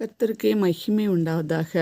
கர்த்தருக்கே மகிமை உண்டாவதாக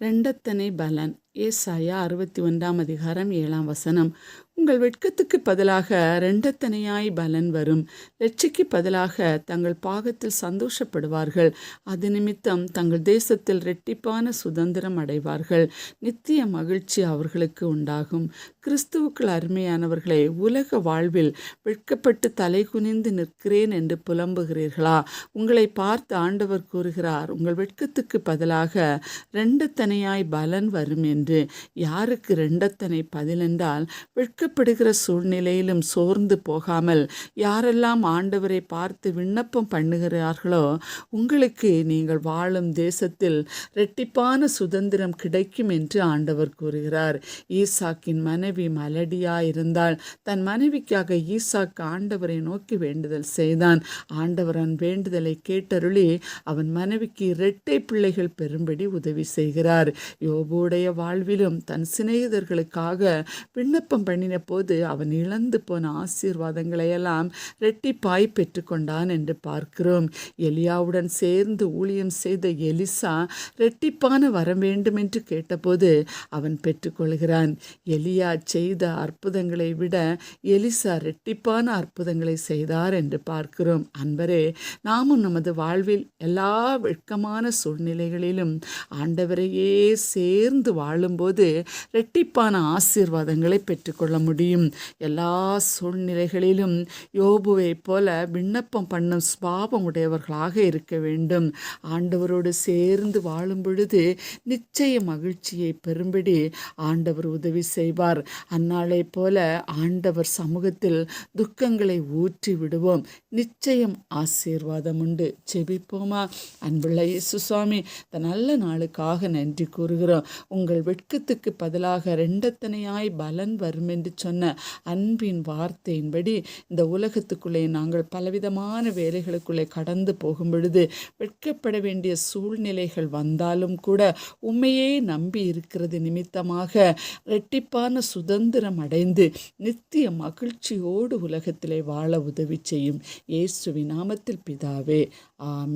ரெண்டத்தனை பலன். ஏசாயா அறுபத்தி ஒன்றாம் அதிகாரம் ஏழாம் வசனம். உங்கள் வெட்கத்துக்கு பதிலாக ரெண்டத்தனையாய் பலன் வரும். லட்சிக்கு பதிலாக தங்கள் பாகத்தில் சந்தோஷப்படுவார்கள். அது நிமித்தம் தங்கள் தேசத்தில் ரெட்டிப்பான சுதந்திரம் அடைவார்கள். நித்திய மகிழ்ச்சி அவர்களுக்கு உண்டாகும். கிறிஸ்துவுக்கள் அருமையானவர்களை உலக வாழ்வில் வெட்கப்பட்டு தலை குனிந்து நிற்கிறேன் என்று புலம்புகிறீர்களா? உங்களை பார்த்து ஆண்டவர் கூறுகிறார் உங்கள் வெட்கத்துக்கு பதிலாக ரெண்டத்தனையாய் பலன் வரும் என்று. யாருக்கு ரெண்டத்தனை பதிலென்றால் வெட்கப்படுகிற சூழ்நிலையிலும் சோர்ந்து போகாமல் யாரெல்லாம் ஆண்டவரை பார்த்து விண்ணப்பம் பண்ணுகிறார்களோ உங்களுக்கு நீங்கள் வாழும் தேசத்தில் ரெட்டிப்பான சுதந்திரம் கிடைக்கும் என்று ஆண்டவர் கூறுகிறார். ஈசாக்கின் மனைவி மலடியா இருந்தால் தன் மனைவிக்காக ஈசாக்கு ஆண்டவரை நோக்கி வேண்டுதல் செய்தான். ஆண்டவரன் வேண்டுதலை கேட்டருளி அவன் மனைவிக்கு இரட்டை பிள்ளைகள் பெறும்படி உதவி செய்கிறார். யோபுடைய வாழ்விலும் தன் சிநேகிதர்களுக்காக விண்ணப்பம் பண்ணின போது அவன் இழந்து போன ஆசீர்வாதங்களையெல்லாம் ரெட்டிப்பாய் பெற்றுக்கொண்டான் என்று பார்க்கிறோம். எலியாவுடன் சேர்ந்து ஊழியம் செய்த எலிசா ரெட்டிப்பான வர வேண்டும் என்று கேட்டபோது அவன் பெற்றுக்கொள்கிறான். எலியா செய்த அற்புதங்களை விட எலிசா ரெட்டிப்பான அற்புதங்களை செய்தார் என்று பார்க்கிறோம். அன்பரே நாமும் நமது வாழ்வில் எல்லா வெட்கமான சூழ்நிலைகளிலும் ஆண்டவரையே சேர்ந்து வாழும் வாழும்போது ரெட்டிப்பான ஆசீர்வாதங்களை பெற்றுக்கொள்ள முடியும். எல்லா சூழ்நிலைகளிலும் யோபுவைப் போல விண்ணப்பம் பண்ணும் சுபாவம் உடையவர்களாக இருக்க வேண்டும். ஆண்டவரோடு சேர்ந்து வாழும் பொழுது நிச்சய மகிழ்ச்சியை பெறும்படி ஆண்டவர் உதவி செய்வார். அந்நாளை போல ஆண்டவர் சமூகத்தில் துக்கங்களை ஊற்றி விடுவோம். நிச்சயம் ஆசீர்வாதம் உண்டு. செபிப்போமா அன்புள்ள இயேசு சுவாமி இந்த நல்ல நாளுக்காக நன்றி கூறுகிறோம். உங்கள் வெட்கத்துக்கு பதிலாக ரெண்டத்தனையாய் பலன் வரும் என்று சொன்ன அன்பின் வார்த்தையின்படி இந்த உலகத்துக்குள்ளே நாங்கள் பலவிதமான வேலைகளுக்குள்ளே கடந்து போகும் பொழுது வெட்கப்பட வேண்டிய சூழ்நிலைகள் வந்தாலும் கூட உண்மையே நம்பி இருக்கிறது நிமித்தமாக இரட்டிப்பான சுதந்திரம் அடைந்து நித்திய மகிழ்ச்சியோடு உலகத்திலே வாழ உதவி செய்யும் இயேசுவின் நாமத்தில் பிதாவே ஆமே